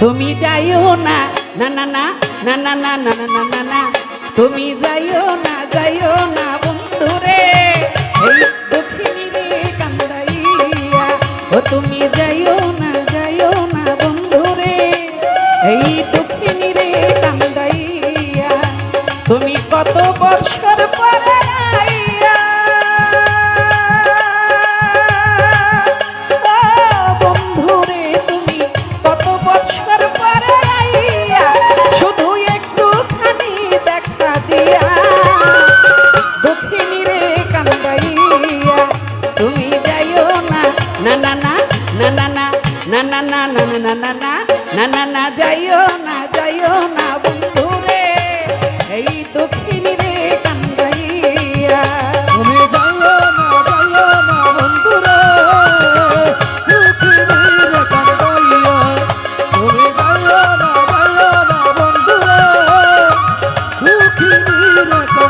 তুমি যাইও না না না না না না না না না না না তুমি যাইও না যাইও না বন্ধু রে এই দক্ষিণী রে কান্দাইয়া ও তুমি যাইও না যাইও না বন্ধু রে এই দক্ষিণী রে কান্দাইয়া তুমি কত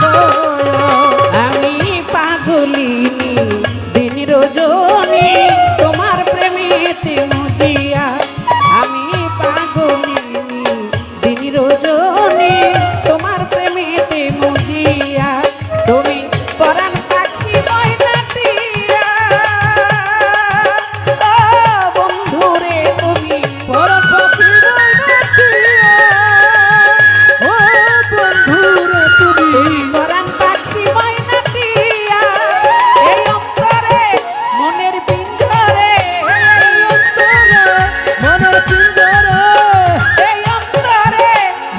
Oh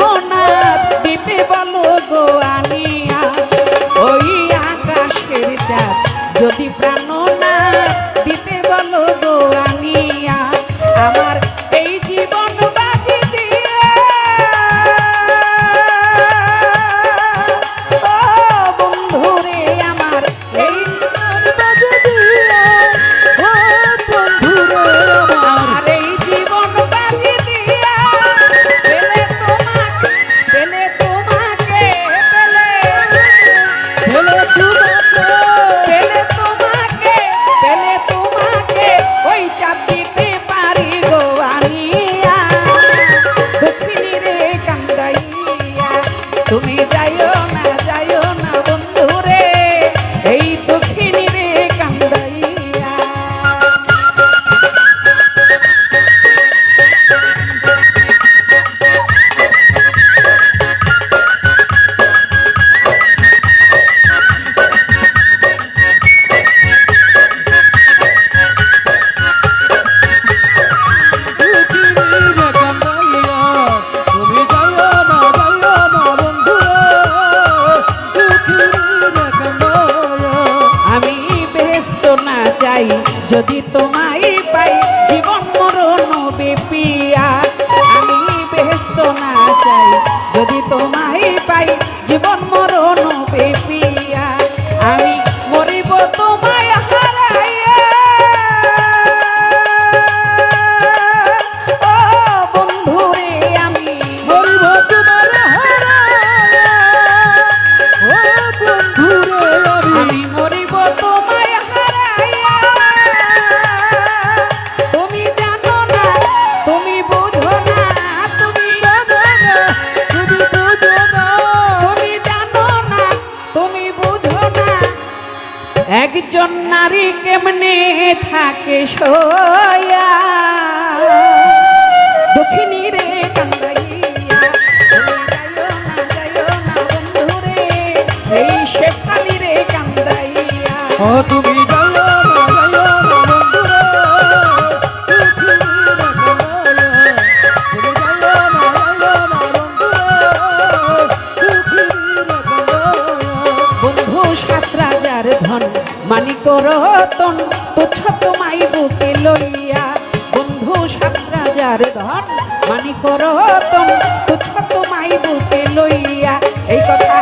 মোহনার দিতে বলো গো আনিয়া। ওই যদি যদি তোমায় পাই, জীবন মরণ বেপিয়া, আমি বেহস্ত না চাই। যদি তোমায় পাই, জীবন মরণ একজন নারী কেমনে থাকে সয়া? দক্ষিণী রে কান্দাইয়া এই শেফালি রে কান্দাইয়া। ও তুমি মানিক রতন তোছ তোমাই বুকে লইয়া। বন্ধু সাত রাজার ধন মানিক রতন তোছ তোমাই বুকে লইয়া। এই কথা